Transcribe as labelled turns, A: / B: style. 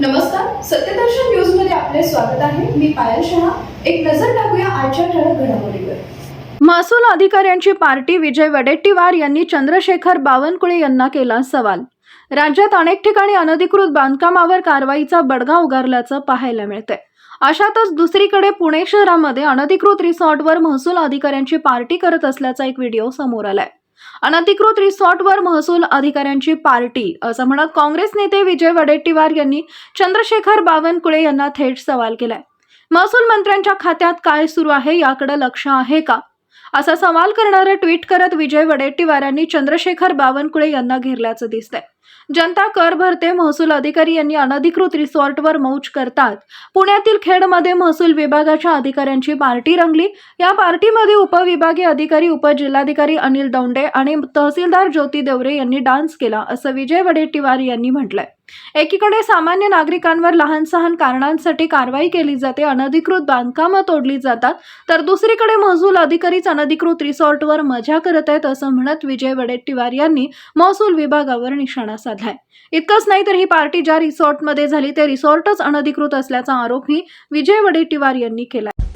A: नमस्कार सत्यदर्शन न्यूजमध्ये आपले स्वागत आहे. मी पायल शहा. एक नजर टाकूया आजच्या ठळक घडामोडीवर.
B: महसूल अधिकाऱ्यांची पार्टी विजय वडेट्टीवार यांनी चंद्रशेखर बावनकुळे यांना केला सवाल. राज्यात अनेक ठिकाणी अनधिकृत बांधकामावर कारवाईचा बडगा उगारल्याचं पाहायला मिळतंय. अशातच दुसरीकडे पुणे शहरामध्ये अनधिकृत रिसॉर्टवर महसूल अधिकाऱ्यांची पार्टी करत असल्याचा एक व्हिडिओ समोर आलाय. अनधिकृत रिसॉर्टवर महसूल अधिकाऱ्यांची पार्टी असं म्हणत काँग्रेस नेते विजय वडेट्टीवार यांनी चंद्रशेखर बावनकुळे यांना थेट सवाल केलाय. महसूल मंत्र्यांच्या खात्यात काय सुरू आहे याकडे लक्ष आहे का? असा सवाल करणारं ट्विट करत विजय वडेट्टीवारांनी चंद्रशेखर बावनकुळे यांना घेरल्याचं दिसतंय. जनता कर भरते महसूल अधिकारी यांनी अनधिकृत रिसॉर्टवर मौज करतात. पुण्यातील खेडमध्ये महसूल विभागाच्या अधिकाऱ्यांची पार्टी रंगली. या पार्टीमध्ये उपविभागीय अधिकारी उपजिल्हाधिकारी अनिल दौंडे आणि तहसीलदार ज्योती देवरे यांनी डान्स केला असं विजय वडेट्टीवार यांनी म्हटलंय. एकीकडे सामान्य नागरिकांवर लहान सहान कारणांसाठी कारवाई केली जाते अनधिकृत बांधकामं तोडली जातात तर दुसरीकडे महसूल अधिकारीच अनधिकृत रिसॉर्टवर मजा करत आहेत असं म्हणत विजय वडेट्टीवार यांनी महसूल विभागावर निशाणा साधलाय इतकंच नाही तर ही पार्टी ज्या रिसॉर्टमध्ये झाली ते रिसॉर्टच अनधिकृत असल्याचा आरोपही विजय वडेट्टीवार यांनी केला